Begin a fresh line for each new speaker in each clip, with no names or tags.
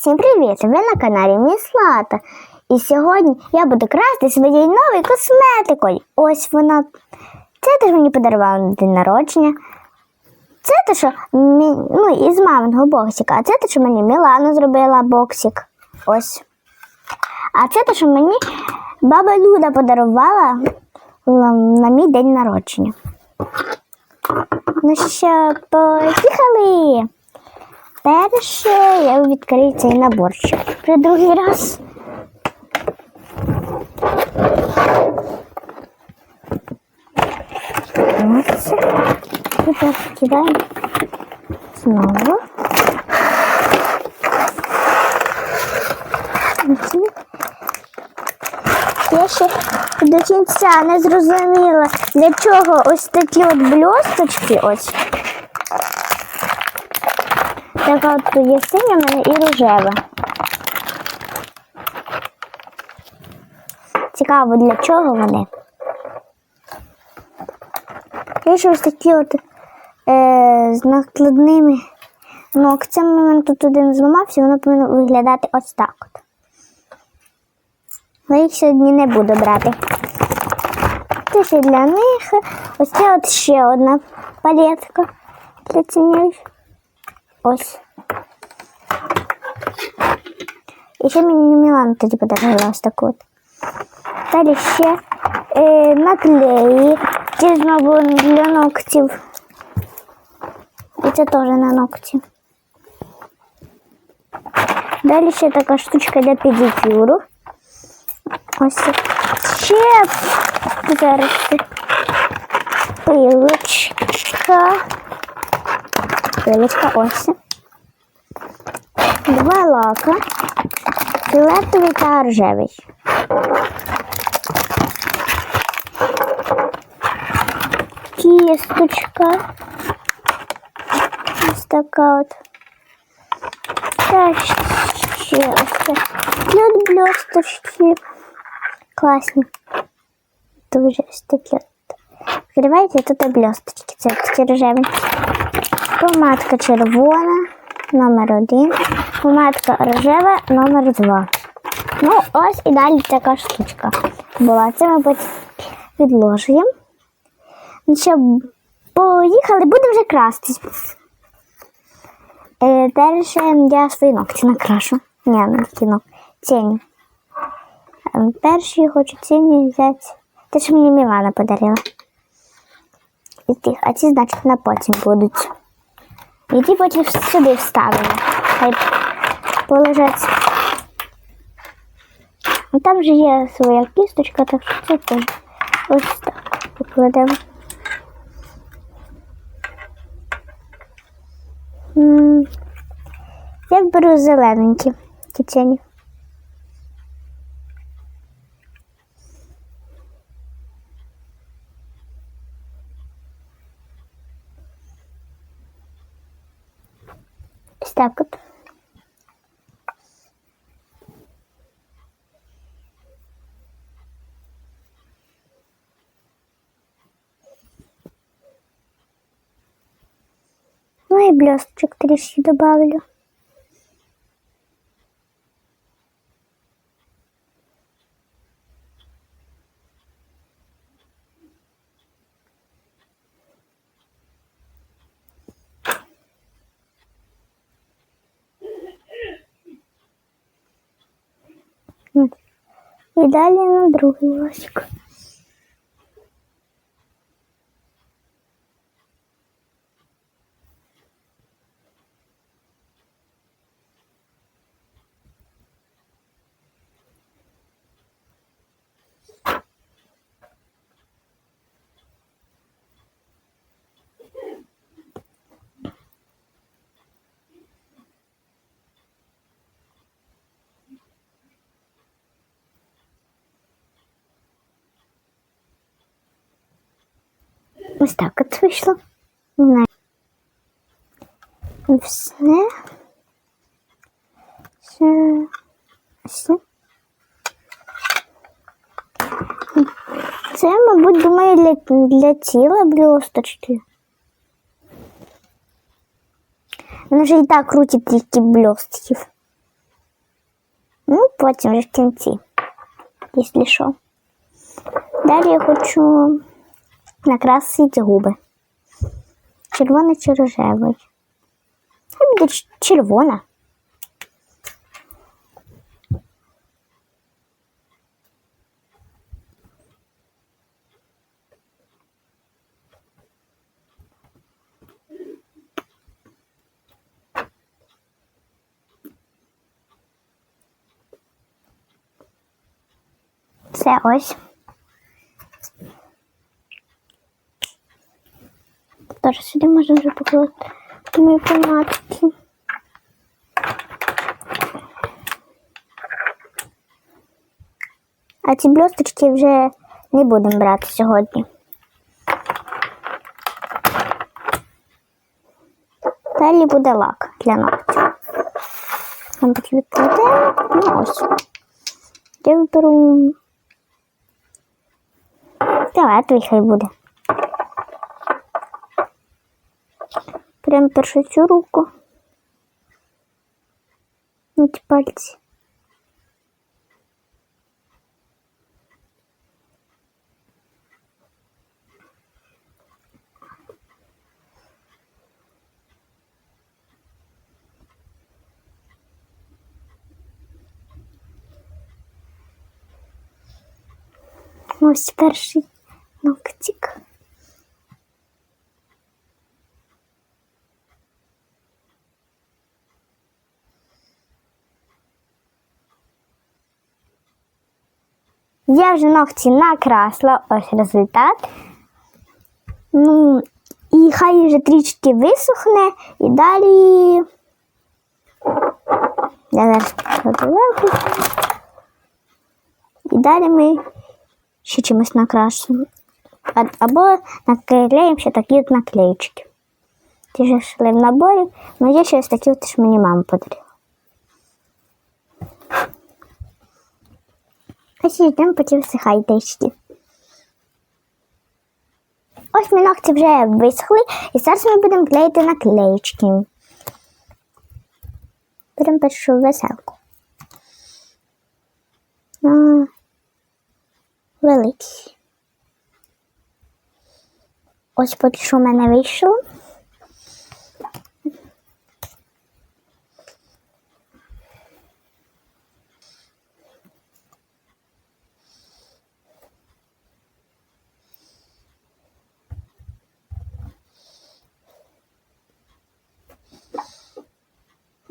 Всім привіт! Ви на каналі Міслата. І сьогодні я буду красти своєю новою косметикою. Ось вона. Це те, що мені подарували на день народження. Це те, що мі- ну, із маминого боксика. А це те, що мені Мілана зробила боксик. Ось. А це те, що мені баба Люда подарувала на мій день народження. Ну що, поїхали! Перше я відкрию цей наборчик. Вже другий раз. Ось. Тепер кидаємо знову. Я ще до кінця не зрозуміла, для чого ось такі от блісточки ось. Така от тут є синя в мене і рожева. Цікаво, для чого вони. Є ще ось такі от е, з накладними ногтями. Мене тут один зламався, воно повинно виглядати ось так от. Я їх сьогодні не буду брати. Це ще для них. Ось це от ще одна палетка для цінів. Ось. І ще мені Мілана тоді подарувала ось таку от. Далі ще е, наклеї. Ті знову для ногтів. І це теж на ногті. Далі ще така штучка для педикюру. Ось ще зараз це пилочка. Пилочка ось. Два лака. Фіолетовий та рожевий. Кісточка. Ось така от. Та ще ось це. Тут блісточки. Класні. Дуже ось такі от. Відкриваєте, тут блісточки. Це такі рожеві. Помадка червона, Номер один. Помадка рожева, номер два. Ну, ось і далі така штучка була. Це потім відложуємо. Ну що, поїхали, будемо вже крастись. Е, перше я свої ногті накрашу. Ні, не кіно. Тіні. Е, Перші хочу тіні взяти. Те, що мені Мілана подарила. І тих, а ці, значить, на потім будуть. І потім сюди вставимо. Хай полежать. Там же є своя кісточка, так що це теж ось так покладемо. Я беру зелененькі тітяні. Так от. Ну і блісточок трішки добавлю. І далі на другий лосик. Ось так от вийшло. Не знаю. Все. Все. Все. Це, мабуть, думаю, для, для тіла блісточки. Вони вже і так крутять тільки блістків. Ну, потім вже в кінці, якщо що. Далі я хочу накрасити губи. Червоний чи рожевий. Хай буде червона. Все ось. Тож сюди можна вже покласти мої помадки. А ці блісточки вже не будемо брати сьогодні. Далі буде лак для ногтів. Нам таки відкладемо. Ну ось. Я виберу. Фіолетовий хай буде. Прям першу цю руку. Ті пальці. Ось перший ногтик. Я вже ногті накрасила, ось результат. Ну, і хай вже трішки висохне, і далі. Я зараз. І далі ми ще чимось накрасимо. Або наклеїмо ще такі от наклеїчки. Ті ж йшли в наборі, але є ще ось такі що мені мама подарила. Ось йдемо потім висихай трішки. Ось мої ногті вже висохли, і зараз ми будемо клеїти наклеїчки. Беремо першу веселку. А, великий. Ось поки що в мене вийшло.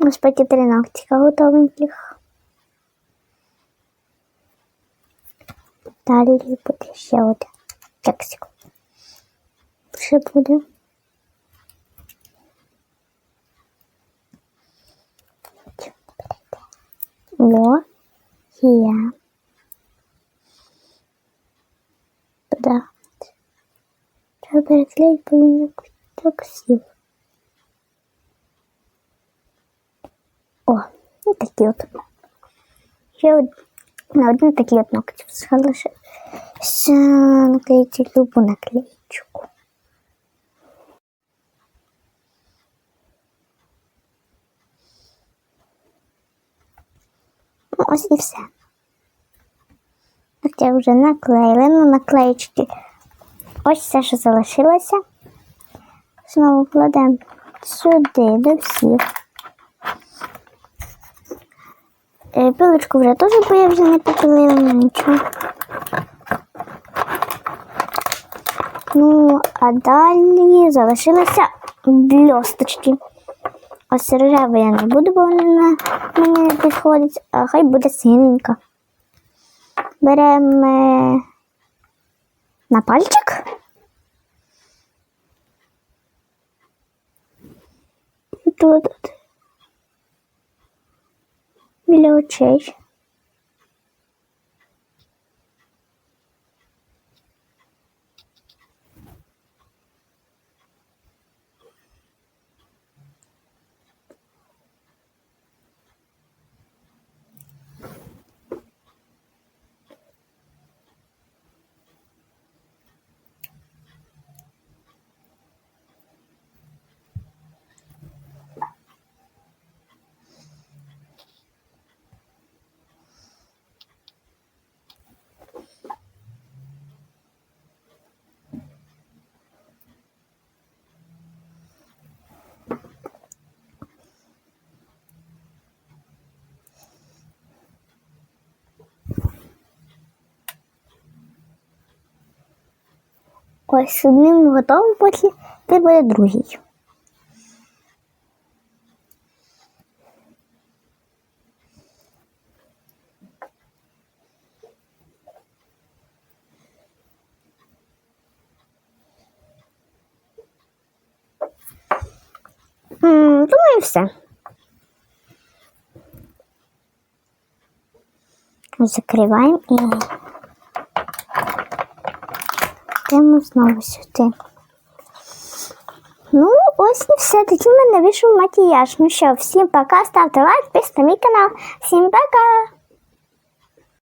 Ось поки три ногтика готовеньких. Далі буде ще один кексик. Ще буде. О, є. Да. Треба переклеїти, бо він О, ну такі от. Ще на один такий от ногті залишився наклеїти любу наклеїчку. Ну, ось і все. Так я вже наклеїла на наклеїчки. Ось все, що залишилося. Знову кладемо сюди до всіх. Е, Пилочку вже теж, бо я вже не попилила нічого. Ну, а далі залишилися бльосточки. Ось рожеву я не буду, бо вона на мені не підходить, а хай буде синенька. Беремо е, на пальчик. Тут от. Ось одним готовим, потім ти буде другий. Думаю, все. Закриваємо і йдемо знову сюди. Ну, ось і все. Тоді в мене вийшов макіяж. Ну що, всім пока, ставте лайк, підписуйтесь на мій канал. Всім пока!